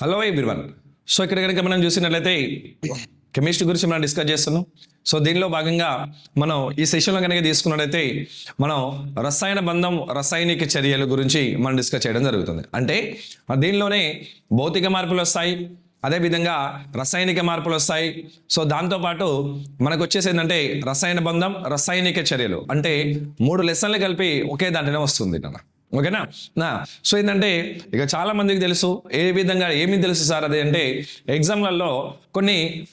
Hello everyone so ఇక్కడ కనుక మనం చూసినట్లయితే కెమిస్ట్రీ గురించి మనం డిస్కస్ చేస్తున్నాం. సో దీనిలో భాగంగా మనం ఈ సెషన్లో కనుక తీసుకున్నట్లయితే మనం రసాయన బంధం రసాయనిక చర్యల గురించి మనం డిస్కస్ చేయడం జరుగుతుంది. అంటే దీనిలోనే భౌతిక మార్పులు వస్తాయి అదేవిధంగా రసాయనిక మార్పులు వస్తాయి. సో దాంతోపాటు మనకు వచ్చేసి ఏంటంటే రసాయన బంధం రసాయనిక చర్యలు అంటే మూడు లెసన్లు కలిపి ఒకే దాంట్లోనే వస్తుంది నాన్న ఓకేనా? నా సో ఏంటంటే ఇక చాలా మందికి తెలుసు ఏ విధంగా ఏమి తెలుసు సార్ అది అంటే ఎగ్జామ్లలో కొన్ని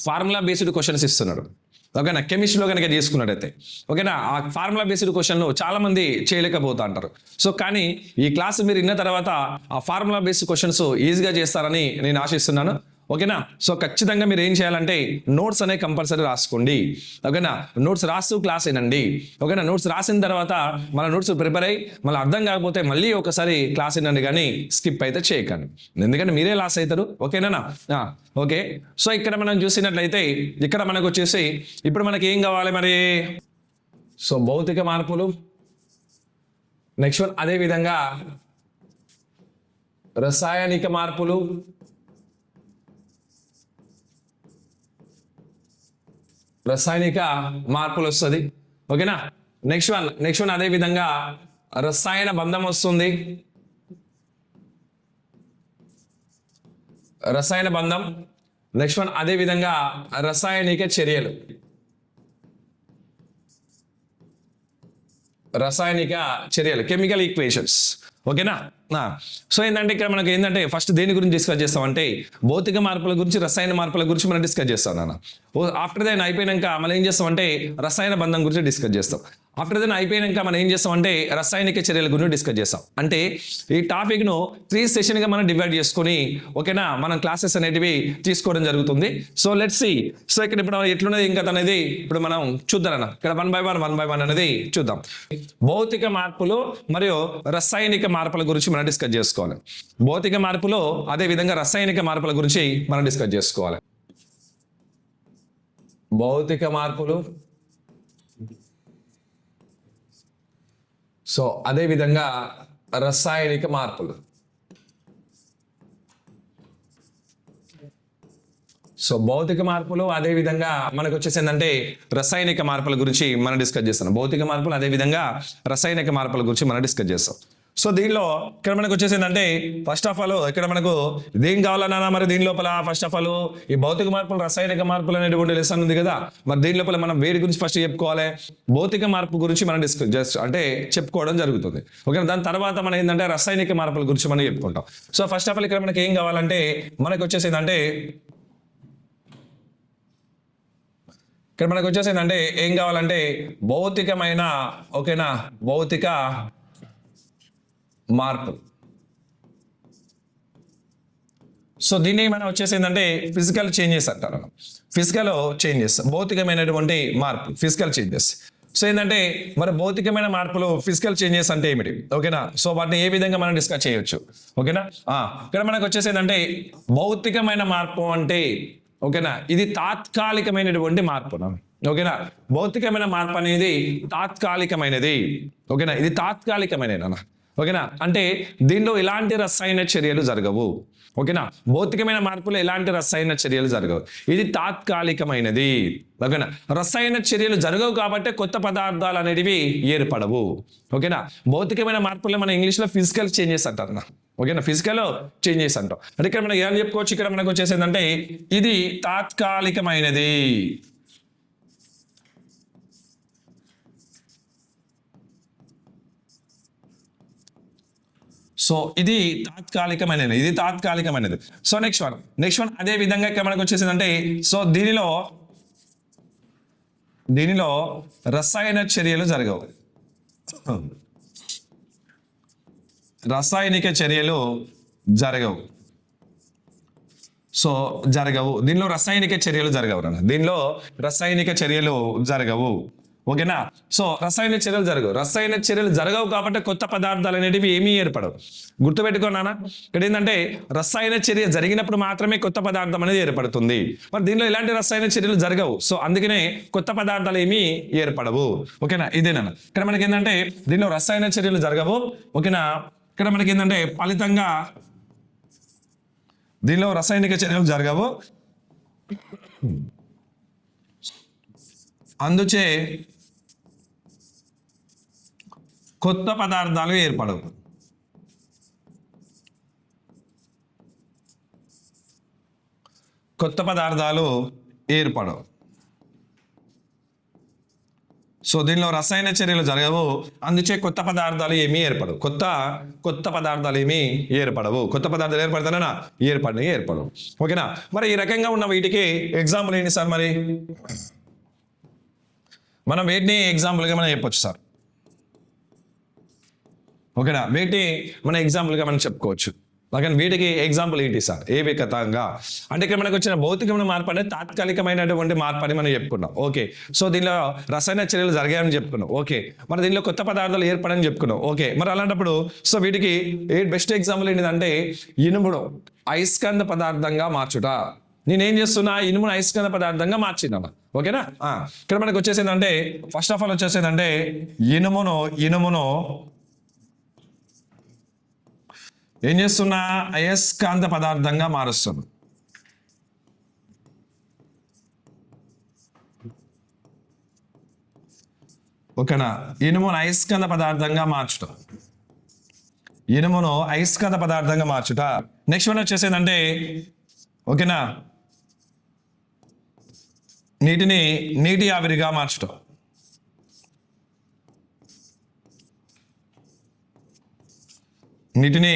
ఫార్ములా బేస్డ్ క్వశ్చన్స్ ఇస్తున్నాడు. ఓకేనా? కెమిస్ట్రీలో కనుక తీసుకున్నట్టయితే. ఓకేనా? ఆ ఫార్ములా బేస్డ్ క్వశ్చన్లు చాలా మంది చేయలేకపోతా అంటారు. సో కానీ ఈ క్లాస్ మీరు విన్న తర్వాత ఆ ఫార్ములా బేస్డ్ క్వశ్చన్స్ ఈజీగా చేస్తారని నేను ఆశిస్తున్నాను. ఓకేనా? సో ఖచ్చితంగా మీరు ఏం చేయాలంటే నోట్స్ అనే కంపల్సరీ రాసుకోండి. ఓకేనా? నోట్స్ రాస్తూ క్లాస్ వినండి ఓకేనా? నోట్స్ రాసిన తర్వాత మన నోట్స్ ప్రిపేర్ అయ్యి మళ్ళీ అర్థం కాకపోతే మళ్ళీ ఒకసారి క్లాస్ వినండి కానీ స్కిప్ అయితే చేయకండి. ఎందుకంటే మీరే లాస్ అవుతారు. ఓకేనా? ఓకే. సో ఇక్కడ మనం చూసినట్లయితే ఇక్కడ మనకు వచ్చేసి ఇప్పుడు మనకి ఏం కావాలి మరి? సో భౌతిక మార్పులు. నెక్స్ట్ వన్ అదే విధంగా రసాయనిక మార్పులు. రసాయనిక మార్పులు వస్తుంది. ఓకేనా? నెక్స్ట్ వన్ నెక్స్ట్ వన్ అదే విధంగా రసాయన బంధం వస్తుంది. రసాయన బంధం. నెక్స్ట్ వన్ అదే విధంగా రసాయనిక చర్యలు. రసాయనిక చర్యలు కెమికల్ ఈక్వేషన్స్ ఓకేనా? సో ఏంటంటే ఇక్కడ మనకి ఏంటంటే ఫస్ట్ దేని గురించి డిస్కస్ చేస్తామంటే భౌతిక మార్పుల గురించి రసాయన మార్పుల గురించి మనం డిస్కస్ చేస్తాం నాన్న. ఓ ఆఫ్టర్ దాన్ని అయిపోయినాక మనం ఏం చేస్తామంటే రసాయన బంధం గురించి డిస్కస్ చేస్తాం. ఆఫ్టర్ దెన్ అయిపోయినాక మనం ఏం చేస్తామంటే రసాయనిక చర్యల గురించి డిస్కస్ చేస్తాం. అంటే ఈ టాపిక్ను త్రీ సెషన్గా మనం డివైడ్ చేసుకొని ఓకేనా మనం క్లాసెస్ అనేటివి తీసుకోవడం జరుగుతుంది. సో లెట్ సి సో ఇక్కడ ఇప్పుడు ఎట్లున్నది ఇంకా అనేది ఇప్పుడు మనం చూద్దాం అన్న ఇక్కడ one by one one by one అనేది చూద్దాం. భౌతిక మార్పులు మరియు రసాయనిక మార్పుల గురించి మనం డిస్కస్ చేసుకోవాలి. భౌతిక మార్పులు అదే విధంగా రసాయనిక మార్పుల గురించి మనం డిస్కస్ చేసుకోవాలి. భౌతిక మార్పులు సో అదేవిధంగా రసాయనిక మార్పులు. సో భౌతిక మార్పులు అదేవిధంగా మనకు వచ్చేసి రసాయనిక మార్పుల గురించి మనం డిస్కస్ చేస్తాం భౌతిక మార్పులు అదే విధంగా రసాయనిక మార్పుల గురించి మనం డిస్కస్ చేస్తాం. సో దీనిలో ఇక్కడ మనకు వచ్చేసి ఏంటంటే ఫస్ట్ ఆఫ్ ఆల్ ఇక్కడ మనకు దేం కావాలన్నా మరి దీని లోపల ఫస్ట్ ఆఫ్ ఆల్ ఈ భౌతిక మార్పులు రసాయనిక మార్పులు అనేటువంటి లెసన్ ఉంది కదా. మరి దీని లోపల మనం వేడి గురించి ఫస్ట్ చెప్పుకోవాలి. భౌతిక మార్పు గురించి మనం డిస్కస్ జస్ట్ అంటే చెప్పుకోవడం జరుగుతుంది. ఓకే దాని తర్వాత మనం ఏంటంటే రసాయనిక మార్పుల గురించి మనం చెప్పుకుంటాం. సో ఫస్ట్ ఆఫ్ ఆల్ ఇక్కడ మనకి ఏం కావాలంటే మనకు వచ్చేసి ఏంటంటే ఇక్కడ మనకు వచ్చేసి ఏంటంటే ఏం కావాలంటే భౌతికమైన ఓకేనా? భౌతిక మార్పు. సో దీన్ని మనం వచ్చేసి ఏంటంటే ఫిజికల్ చేంజెస్ అంటారు. ఫిజికల్ చేంజెస్ భౌతికమైనటువంటి మార్పు ఫిజికల్ చేంజెస్ సో ఏంటంటే మరి భౌతికమైన మార్పులు ఫిజికల్ చేంజెస్ అంటే ఏమిటి? ఓకేనా? సో వాటిని ఏ విధంగా మనం డిస్కస్ చేయొచ్చు? ఓకేనా? ఇక్కడ మనకు వచ్చేసి ఏంటంటే భౌతికమైన మార్పు అంటే ఓకేనా? ఇది తాత్కాలికమైనటువంటి మార్పు. ఓకేనా? భౌతికమైన మార్పు అనేది తాత్కాలికమైనది. ఓకేనా? ఇది తాత్కాలికమైనది. నాన్న ఓకేనా? అంటే దీనిలో ఎలాంటి రసాయన చర్యలు జరగవు. ఓకేనా? భౌతికమైన మార్పులు ఎలాంటి రసాయన చర్యలు జరగవు. ఇది తాత్కాలికమైనది. ఓకేనా? రసాయన చర్యలు జరగవు కాబట్టి కొత్త పదార్థాలు అనేటివి ఏర్పడవు. ఓకేనా? భౌతికమైన మార్పులు మన ఇంగ్లీష్లో ఫిజికల్ చేంజెస్ అంటారు అన్న. ఓకేనా? ఫిజికల్ చేంజెస్ అంటాం. అంటే ఇక్కడ మనం ఏం చెప్పుకోవచ్చు? ఇక్కడ మనకు వచ్చేసి ఏంటంటే ఇది తాత్కాలికమైనది. సో ఇది తాత్కాలికమైనది. ఇది తాత్కాలికమైనది. So next one next one అదే విధంగా ఇక్కడ మనకు వచ్చేసిందంటే సో దీనిలో దీనిలో రసాయన చర్యలు జరగవు. రసాయనిక చర్యలు జరగవు. సో జరగవు. దీనిలో రసాయనిక చర్యలు జరగవు దీనిలో రసాయనిక చర్యలు జరగవు. ఓకేనా? సో రసాయన చర్యలు జరగవు. రసాయన చర్యలు జరగవు కాబట్టి కొత్త పదార్థాలు అనేటివి ఏమీ ఏర్పడవు. గుర్తుపెట్టుకో నాన్న ఇక్కడ ఏంటంటే రసాయన చర్య జరిగినప్పుడు మాత్రమే కొత్త పదార్థం అనేది ఏర్పడుతుంది. మరి దీనిలో ఎలాంటి రసాయన చర్యలు జరగవు? సో అందుకనే కొత్త పదార్థాలు ఏమీ ఏర్పడవు. ఓకేనా? ఇదేనా ఇక్కడ మనకి ఏంటంటే దీనిలో రసాయన చర్యలు జరగవు. ఓకేనా? ఇక్కడ మనకి ఏంటంటే ఫలితంగా దీనిలో రసాయనిక చర్యలు జరగవు. అందుచే కొత్త పదార్థాలు ఏర్పడవు. కొత్త పదార్థాలు ఏర్పడవు. సో దీనిలో రసాయన చర్యలు జరగవు. అందుచే కొత్త పదార్థాలు ఏమీ ఏర్పడవు. కొత్త కొత్త పదార్థాలు ఏమీ ఏర్పడవు. కొత్త పదార్థాలు ఏర్పడతానా ఏర్పడిన ఏర్పడవు. ఓకేనా? మరి ఈ రకంగా ఉన్న వీటికి ఎగ్జాంపుల్ ఏంటి సార్ మరి? మనం వీటిని ఎగ్జాంపుల్గా మనం చెప్పొచ్చు సార్. ఓకేనా? వీటి మన ఎగ్జాంపుల్గా మనం చెప్పుకోవచ్చు. అలాగే వీటికి ఎగ్జాంపుల్ ఏంటి సార్? ఏ వికతంగా? అంటే ఇక్కడ మనకు వచ్చిన భౌతికమైన మార్పు అనేది తాత్కాలికమైనటువంటి మార్పు అని మనం చెప్పుకున్నాం. ఓకే. సో దీనిలో రసాయన చర్యలు జరిగాయని చెప్పుకున్నాం. ఓకే. మరి దీనిలో కొత్త పదార్థాలు ఏర్పడని చెప్పుకున్నాం. ఓకే. మరి అలాంటప్పుడు సో వీటికి ఏ బెస్ట్ ఎగ్జాంపుల్ ఏంటిదంటే ఇనుముడు అయస్కంద పదార్థంగా మార్చుట. నేనేం చేస్తున్నా? ఇనుమును అయస్కంద పదార్థంగా మార్చినా ఓకేనా? ఇక్కడ మనకు వచ్చేసిందంటే ఫస్ట్ ఆఫ్ ఆల్ వచ్చేసిందంటే ఇనుమును ఇనుమును ఏం చేస్తున్నా? అయస్కాంత పదార్థంగా మారుస్తుంది. ఓకేనా? ఇనుమును అయస్కాంత పదార్థంగా మార్చటం. ఇనుమును అయస్కాంత పదార్థంగా మార్చుట. నెక్స్ట్ వన్ వచ్చేసేదంటే ఓకేనా? నీటిని నీటి ఆవిరిగా మార్చటం. నీటిని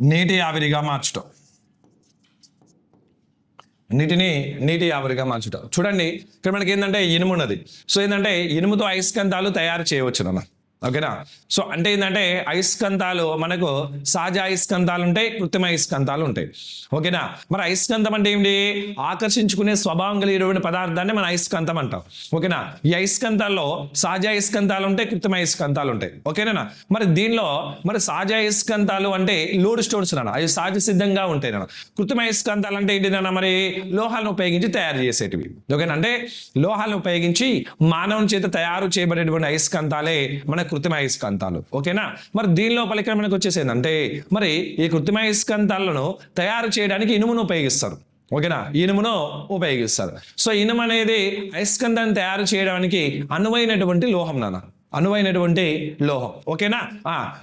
నీటి ఆవిరిగా మార్చటం. నీటిని నీటి ఆవిరిగా మార్చటం. చూడండి ఇక్కడ మనకి ఏంటంటే ఇనుము ఉన్నది. సో ఏంటంటే ఇనుముతో అయస్కంతాలు తయారు చేయవచ్చు అన్న ఓకేనా? సో అంటే ఏంటంటే అయస్కంతాలు మనకు సహజ అయస్కంతాలు ఉంటాయి కృత్రిమ అయస్కంతాలు ఉంటాయి. ఓకేనా? మరి అయస్కంతం అంటే ఏంటి? ఆకర్షించుకునే స్వభావం కలిగినటువంటి పదార్థాన్ని మనం అయస్కంతం అంటాం. ఓకేనా? ఈ అయస్కంతాల్లో సహజ అయస్కంతాలు ఉంటాయి కృత్రిమ అయస్కంతాలు ఉంటాయి. ఓకేనా? మరి దీనిలో మరి సహజ అయస్కంతాలు అంటే లోడ్ స్టోన్స్ అన్న అవి సహజ సిద్ధంగా ఉంటాయి నాన్న. కృత్రిమ అయస్కంతాలు అంటే ఏంటిదన్నా మరి? లోహాలను ఉపయోగించి తయారు చేసేటివి. ఓకేనా? అంటే లోహాలను ఉపయోగించి మానవుని చేత తయారు చేయబడేటువంటి అయస్కంతాలే మన కృత్రిమ అయస్కాంతాలు ఓకేనా? మరి దీని లోపల మనకు వచ్చేసేది వచ్చేసేందంటే మరి ఈ కృత్రిమ అయస్కాంతాలను తయారు చేయడానికి ఇనుమును ఉపయోగిస్తారు. ఓకేనా? ఇనుమును ఉపయోగిస్తారు. సో ఇనుము అనేది అయస్కంధాన్ని తయారు చేయడానికి అనువైనటువంటి లోహం నాన్న. అనువైనటువంటి లోహం. ఓకేనా?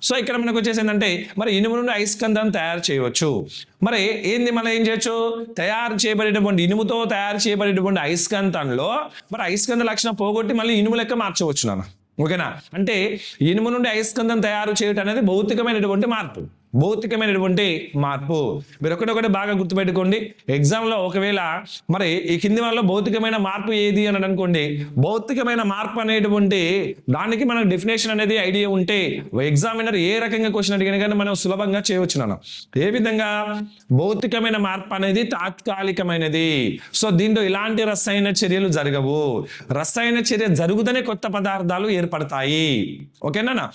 సో ఇక్కడ మనకు వచ్చేసిందంటే మరి ఇనుము నుండి అయస్కంధాన్ని తయారు చేయవచ్చు. మరి ఏంది మనం ఏం చేయొచ్చు? తయారు చేయబడేటువంటి ఇనుముతో తయారు చేయబడేటువంటి అయస్కంతంలో మరి అయస్కంధ లక్షణం పోగొట్టి మళ్ళీ ఇనుము లెక్క మార్చవచ్చు నాన్న. ఓకేనా? అంటే ఇనుము నుండి అయస్కందం తయారు చేయటం అనేది భౌతికమైనటువంటి మార్పు. భౌతికమైనటువంటి మార్పు. మీరు ఒకటొకటి బాగా గుర్తుపెట్టుకోండి. ఎగ్జామ్లో ఒకవేళ మరి ఈ కింది వాళ్ళలో భౌతికమైన మార్పు ఏది అని అనుకోండి. భౌతికమైన మార్పు అనేటువంటి దానికి మనకు డెఫినేషన్ అనేది ఐడియా ఉంటే ఎగ్జామినర్ ఏ రకంగా క్వశ్చన్ అడిగినా కానీ మనం సులభంగా చేయవచ్చు నాన్న. ఏ విధంగా? భౌతికమైన మార్పు అనేది తాత్కాలికమైనది. సో దీంట్లో ఇలాంటి రసాయన చర్యలు జరగవు. రసాయన చర్య జరుగుతూనే కొత్త పదార్థాలు ఏర్పడతాయి. ఓకేనా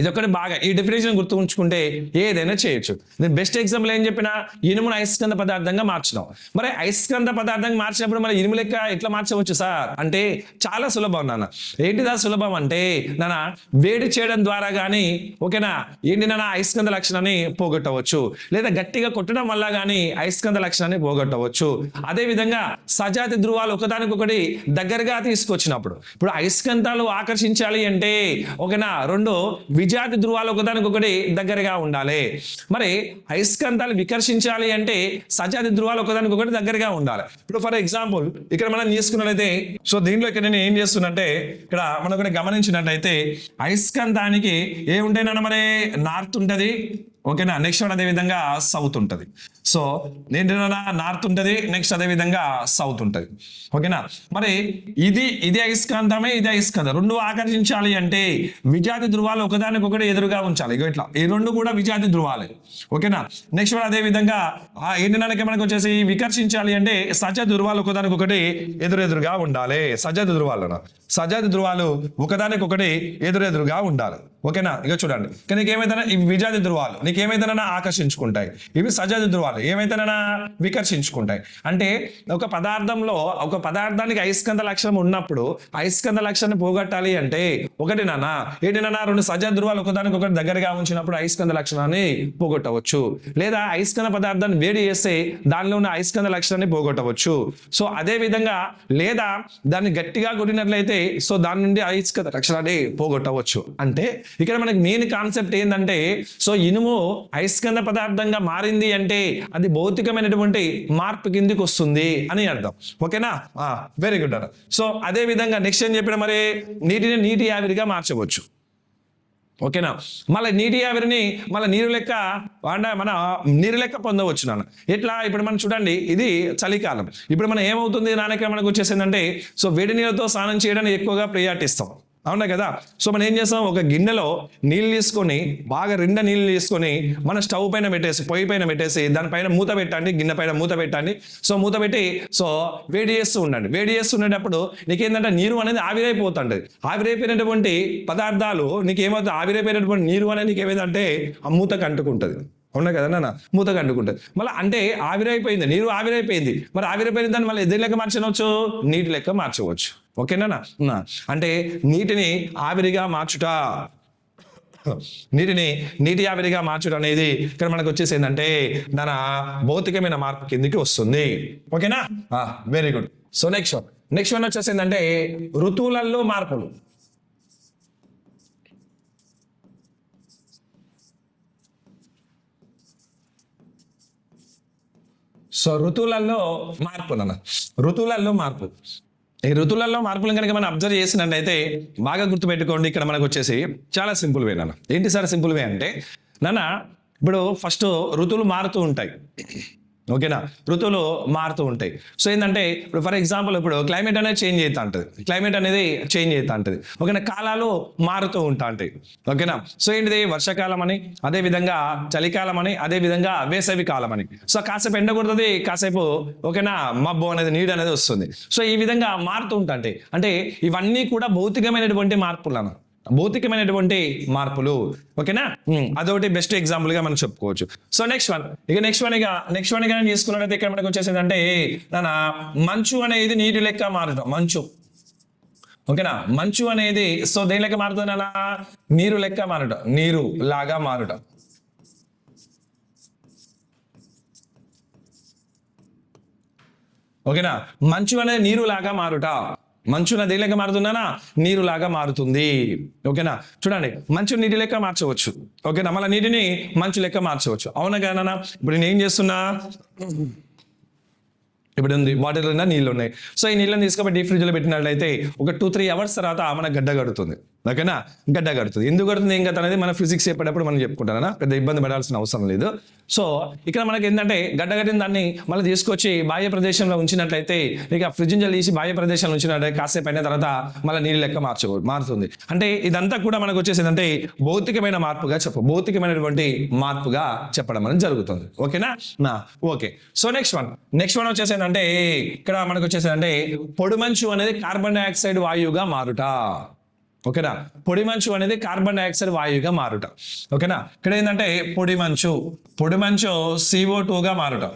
ఇది బాగా ఈ డెఫినేషన్ గుర్తు ఉంచుకుంటే ఏదైనా చేయొచ్చు. నేను బెస్ట్ ఎగ్జాంపుల్ ఏం చెప్పినా ఇనుమును అయస్కంద పదార్థంగా మార్చినాం మరి అయస్కంద పదార్థంగా మార్చినప్పుడు మరి ఇనుము లెక్క ఎట్లా మార్చవచ్చు సార్? అంటే చాలా సులభం నాన్న. ఏంటిదా సులభం అంటే నాన్న వేడి చేయడం ద్వారా కానీ ఓకేనా ఏంటి నాన్న అయస్కంద లక్షణాన్ని పోగొట్టవచ్చు. లేదా గట్టిగా కొట్టడం వల్ల కానీ అయస్కంద లక్షణాన్ని పోగొట్టవచ్చు. అదే విధంగా సజాతి ధృవాలు ఒకదానికొకటి దగ్గరగా తీసుకొచ్చినప్పుడు. ఇప్పుడు అయస్కంతాలు ఆకర్షించాలి అంటే ఓకేనా రెండు విజాతి ధృవాలు ఒకదానికొకటి దగ్గరగా ఉండాలి. మరి అయస్కంతాలు వికర్షించాలి అంటే సజాతి ధృవాలు ఒకదానికొకటి దగ్గరగా ఉండాలి. ఇప్పుడు ఫర్ ఎగ్జాంపుల్ ఇక్కడ మనం తీసుకున్నట్లయితే సో దీంట్లో ఇక్కడ నేను ఏం చేస్తున్నంటే ఇక్కడ మనం ఒకటి గమనించినట్టయితే అయస్కంతానికి ఏముంటేనన్నా మరి నార్త్ ఉంటుంది? ఓకేనా? నెక్స్ట్ వన్ అదే విధంగా సౌత్ ఉంటుంది. సో ఏంటన్నా? నార్త్ ఉంటుంది నెక్స్ట్ అదే విధంగా సౌత్ ఉంటుంది. ఓకేనా? మరి ఇది ఇది అయస్కాంతమే ఇది అయస్కాంతం. రెండు ఆకర్షించాలి అంటే విజాతి ధృవాలు ఒకదానికొకటి ఎదురుగా ఉంచాలి. ఇగో ఇట్లా. ఈ రెండు కూడా విజాతి ధృవాలే ఓకేనా? నెక్స్ట్ వన్ అదే విధంగా ఏంటి ఏంటనకి మనకు వచ్చేసి వికర్షించాలి అంటే సజ ధృవాలు ఒకదానికొకటి ఎదురెదురుగా ఉండాలి. సజాతి ధృవాలు సజాతి ధృవాలు ఒకదానికొకటి ఎదురెదురుగా ఉండాలి. ఓకేనా? ఇక చూడండి. ఇక నీకు ఏమైతేనా ఇవి విజాది ధృవాలు నీకు ఏమైతేనా ఆకర్షించుకుంటాయి. ఇవి సజాది ధృవాలు ఏమైతేనా వికర్షించుకుంటాయి. అంటే ఒక పదార్థంలో ఒక పదార్థానికి అయస్కంద లక్షణం ఉన్నప్పుడు అయస్కంద లక్షణాన్ని పోగొట్టాలి అంటే ఒకటి నానా ఏంటి రెండు సజా ధృవాలు ఒకదానికి ఒకటి దగ్గరగా ఉంచినప్పుడు అయస్కంద లక్షణాన్ని పోగొట్టవచ్చు. లేదా అయస్కంద పదార్థాన్ని వేడి చేస్తే దానిలో ఉన్న అయస్కంద లక్షణాన్ని పోగొట్టవచ్చు. సో అదే విధంగా లేదా దాన్ని గట్టిగా కొట్టినట్లయితే సో దాని నుండి అయస్కంద లక్షణాన్ని పోగొట్టవచ్చు. అంటే ఇక్కడ మనకి మెయిన్ కాన్సెప్ట్ ఏంటంటే సో ఇనుము అయస్కంద పదార్థంగా మారింది అంటే అది భౌతికమైనటువంటి మార్పు కిందికి వస్తుంది అని అర్థం. ఓకేనా? వెరీ గుడ్ అన్న. సో అదే విధంగా నెక్స్ట్ ఏం చెప్పిన మరి నీటిని నీటి ఆవిరిగా మార్చవచ్చు. ఓకేనా? మళ్ళీ నీటి ఆవిరిని మళ్ళీ నీరు లెక్క మన నీరు లెక్క పొందవచ్చు నాన్న. ఎట్లా? ఇప్పుడు మనం చూడండి ఇది చలికాలం. ఇప్పుడు మనం ఏమవుతుంది నాన్నకి మనకు వచ్చేసిందంటే సో వేడి నీళ్ళతో స్నానం చేయడానికి ఎక్కువగా ప్రియారిటీ అవునా కదా? సో మనం ఏం చేస్తాం? ఒక గిన్నెలో నీళ్ళు తీసుకొని బాగా రెండ నీళ్ళు తీసుకొని మన స్టవ్ పైన పెట్టేసి పొయ్యి పైన పెట్టేసి దానిపైన మూత పెట్టండి గిన్నె పైన మూత పెట్టండి. సో మూత పెట్టి సో వేడి చేస్తూ ఉండండి. వేడి చేస్తుండేటప్పుడు నీకేంటంటే నీరు అనేది ఆవిరైపోతుంటది. ఆవిరైపోయినటువంటి పదార్థాలు నీకేమవుతుంది ఆవిరైపోయినటువంటి నీరు అనేది నీకు ఏమైందంటే ఆ మూతకు అంటుకుంటుంది అవునా కదా నాన్న? మూతకు అంటుకుంటుంది. మళ్ళీ అంటే ఆవిరైపోయింది నీరు ఆవిరైపోయింది. మరి ఆవిరైపోయిన దాన్ని మళ్ళీ ఎదురు లెక్క మార్చవచ్చు నీటి లెక్క మార్చవచ్చు. ఓకేనా అంటే నీటిని ఆవిరిగా మార్చుట. నీటిని నీటి ఆవిరిగా మార్చుట అనేది ఇక్కడ మనకు వచ్చేసి ఏంటంటే తన భౌతికమైన మార్పు కిందికి వస్తుంది. ఓకేనా very good so next one next one వచ్చేసి ఏంటంటే ఋతువులలో మార్పులు. సో ఋతువులలో మార్పు నాన్న. ఋతువులలో మార్పు. ఈ ఋతువులలో మార్పులు కనుక మనం అబ్జర్వ్ చేసినట్టయితే బాగా గుర్తుపెట్టుకోండి. ఇక్కడ మనకు వచ్చేసి చాలా సింపుల్ వే నాన్న. ఏంటి సార్ సింపుల్ వే అంటే? నాన్న ఇప్పుడు ఫస్ట్ ఋతువులు మారుతూ ఉంటాయి. ఓకేనా? ఋతువులు మారుతూ ఉంటాయి. సో ఏంటంటే ఇప్పుడు ఫర్ ఎగ్జాంపుల్ ఇప్పుడు క్లైమేట్ అనేది చేంజ్ అవుతా ఉంటుంది. క్లైమేట్ అనేది చేంజ్ అవుతా ఉంటుంది. ఓకేనా? కాలాలు మారుతూ ఉంటా ఉంటాయి. ఓకేనా? సో ఏంటిది? వర్షాకాలం అని అదే విధంగా చలికాలం అని అదే విధంగా వేసవి కాలం అని. సో కాసేపు ఎండ కొడుతుంది కాసేపు ఓకేనా? మబ్బు అనేది నీడ అనేది వస్తుంది. సో ఈ విధంగా మారుతూ ఉంటాయి. అంటే ఇవన్నీ కూడా భౌతికమైనటువంటి మార్పులను. భౌతికమైనటువంటి మార్పులు. ఓకేనా? ఉమ్, అదొకటి బెస్ట్ ఎగ్జాంపుల్గా మనం చెప్పుకోవచ్చు. సో నెక్స్ట్ వన్ ఇక నెక్స్ట్ వన్ ఇక నెక్స్ట్ వన్ ఇక తీసుకున్నట్టయితే ఇక్కడ మనకు వచ్చేసింది అంటే నాన్న మంచు అనేది నీటి లెక్క మారడం మంచు. ఓకేనా? మంచు అనేది సో దేని లెక్క మారుతుంది అలా నీరు లెక్క మారటం. నీరు లాగా మారటం. ఓకేనా? మంచు అనేది నీరు లాగా మారుట. మంచు నది లెక్క మారుతున్నానా నీరు లాగా మారుతుంది. ఓకేనా? చూడండి మంచు నీటి లెక్క మార్చవచ్చు. ఓకేనా? మళ్ళీ నీటిని మంచు లెక్క మార్చవచ్చు. అవునా కానా ఇప్పుడు నేను ఏం చేస్తున్నా? ఇప్పుడు ఉంది వాటర్ ఉన్న నీళ్ళు ఉన్నాయి. సో ఈ నీళ్ళని తీసుకొని డీప్ ఫ్రిడ్జ్లో పెట్టినట్లయితే ఒక టూ త్రీ అవర్స్ తర్వాత మన గడ్డ కడుతుంది. ఓకేనా? గడ్డ కడుతుంది ఎందుకు కడుతుంది ఏం గత అనేది మన ఫిజిక్స్ చెప్పేటప్పుడు మనం చెప్పుకుంటానా పెద్ద ఇబ్బంది పడాల్సిన అవసరం లేదు. సో ఇక్కడ మనకి ఏంటంటే గడ్డ కట్టిన దాన్ని మళ్ళీ తీసుకొచ్చి బాహ్య ప్రదేశంలో ఉంచినట్లయితే ఇక ఫ్రిడ్జ్ నుంచి తీసి బాహ్య ప్రదేశంలో ఉంచినట్లయితే కాసేపు అయిన తర్వాత మళ్ళీ నీళ్ళు లెక్క మార్చు మారుతుంది. అంటే ఇదంతా కూడా మనకు వచ్చేసి ఏంటంటే భౌతికమైన మార్పుగా చెప్ప భౌతికమైనటువంటి మార్పుగా చెప్పడం అనేది జరుగుతుంది. ఓకేనా? నా okay. So next one next one వచ్చేసి ఏంటంటే ఇక్కడ మనకు వచ్చేసి అంటే పొడిమంచు అనేది కార్బన్ డైఆక్సైడ్ వాయువుగా మారుట. ఓకేనా? పొడి మంచు అనేది కార్బన్ డైఆక్సైడ్ వాయువుగా మారుట. ఓకేనా? ఇక్కడ ఏంటంటే పొడి మంచు. పొడి మంచు సిఓ టూగా మారుట.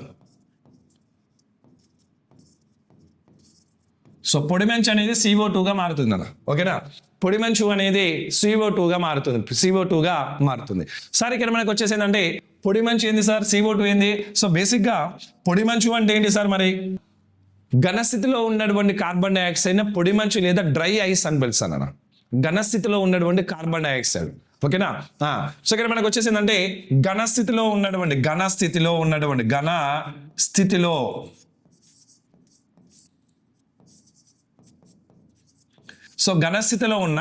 సో పొడి మంచు అనేది సిఓ టూగా మారుతుంది అన్న. ఓకేనా? పొడి మంచు అనేది సిఓ టూగా మారుతుంది. సిఓ టూగా మారుతుంది. సార్ ఇక్కడ మనకు వచ్చేసి ఏంటంటే పొడి మంచు ఏంది సార్? సిఓ టూ ఏంది? సో బేసిక్గా పొడి మంచు అంటే ఏంటి సార్ మరి? ఘనస్థితిలో ఉన్నటువంటి కార్బన్ డైఆక్సైడ్ పొడి మంచు లేదా డ్రై ఐస్ అని పిలుస్తాను అన్న. ఘనస్థితిలో ఉన్నటువంటి కార్బన్ డైఆక్సైడ్. ఓకేనా? సో ఇక్కడ మనకు వచ్చేసి ఏంటంటే ఘన స్థితిలో ఉన్నటువంటి ఘన స్థితిలో ఉన్నటువంటి ఘన స్థితిలో. సో ఘనస్థితిలో ఉన్న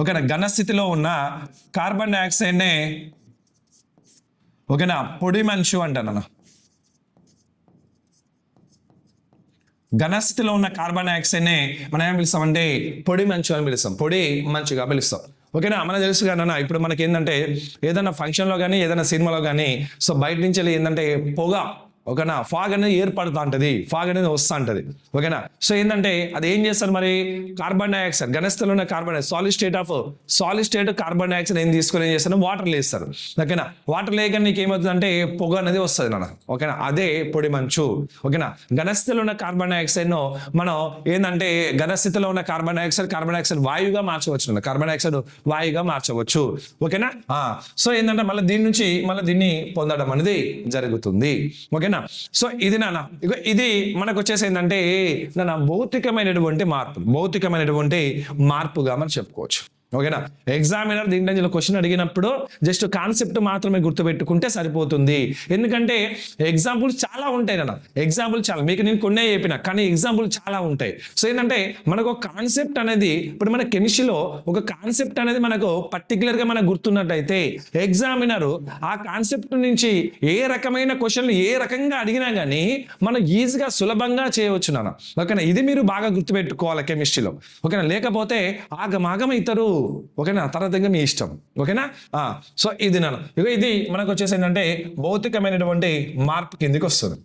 ఓకేనా? ఘనస్థితిలో ఉన్న కార్బన్ డైఆక్సైడ్నే ఓకేనా? పొడి మంచు అంటాను ఘనస్థితిలో ఉన్న కార్బన్ డైఆక్సైడ్నే మనం ఏం పిలుస్తామంటే పొడి మంచు అని పిలుస్తాం. పొడి మంచుగా పిలుస్తాం. ఓకేనా? మనకు తెలుసు కానీ ఇప్పుడు మనకి ఏంటంటే ఏదైనా ఫంక్షన్లో కానీ ఏదైనా సినిమాలో కానీ సో బయట నుంచి ఏంటంటే పొగ. ఓకేనా? ఫాగ్ అనేది ఏర్పడుతూ ఉంటుంది ఫాగ్ అనేది వస్తూ ఉంటుంది ఓకేనా? సో ఏంటంటే అది ఏం చేస్తారు మరి? కార్బన్ డైఆక్సైడ్ గణస్థలో ఉన్న carbon dioxide solid state of solid state carbon dioxide ఏం తీసుకొని ఏం చేస్తారు? వాటర్ లేస్తారు. ఓకేనా? వాటర్ లేక నీకు ఏమవుతుందంటే పొగ అనేది వస్తుంది నాన్న. ఓకేనా? అదే పొడి మంచు. ఓకేనా? ఘనస్థితిలో ఉన్న కార్బన్ డైఆక్సైడ్ను మనం ఏంటంటే ఘనస్థితిలో ఉన్న కార్బన్ డైఆక్సైడ్ కార్బన్ డైఆక్సైడ్ వాయువుగా మార్చవచ్చు కార్బన్ డైఆక్సైడ్ వాయువుగా మార్చవచ్చు. ఓకేనా? ఆ, సో ఏంటంటే మళ్ళీ దీని నుంచి మళ్ళీ దీన్ని పొందడం అనేది జరుగుతుంది. ఓకేనా? సో ఇది నాన్న ఇది మనకు వచ్చేసి ఏంటంటే నాన్న భౌతికమైనటువంటి మార్పు భౌతికమైనటువంటి మార్పుగా మనం చెప్పుకోవచ్చు. ఓకేనా? ఎగ్జామినర్ దీంట్లో క్వశ్చన్ అడిగినప్పుడు జస్ట్ కాన్సెప్ట్ మాత్రమే గుర్తుపెట్టుకుంటే సరిపోతుంది. ఎందుకంటే ఎగ్జాంపుల్స్ చాలా ఉంటాయి నాన్న. ఎగ్జాంపుల్ చాలా. మీకు నేను కొన్నే చెప్పిన కానీ ఎగ్జాంపుల్ చాలా ఉంటాయి. సో ఏంటంటే మనకు ఒక కాన్సెప్ట్ అనేది ఇప్పుడు మన కెమిస్ట్రీలో ఒక కాన్సెప్ట్ అనేది మనకు పర్టికులర్గా గా మనకు గుర్తున్నట్టయితే ఎగ్జామినర్ ఆ కాన్సెప్ట్ నుంచి ఏ రకమైన క్వశ్చన్లు ఏ రకంగా అడిగినా కానీ మనం ఈజీగా సులభంగా చేయవచ్చు నాన్న. ఓకేనా? ఇది మీరు బాగా గుర్తుపెట్టుకోవాలి కెమిస్ట్రీలో ఓకేనా? లేకపోతే ఆగమాగం ఇతరు ఓకేనా? తర్వాత ఇంకా మీ ఇష్టం. ఓకేనా? ఆ, సో ఇది నాన్న. ఇక ఇది మనకు వచ్చేసి ఏంటంటే భౌతికమైనటువంటి మార్పు కిందికి వస్తుంది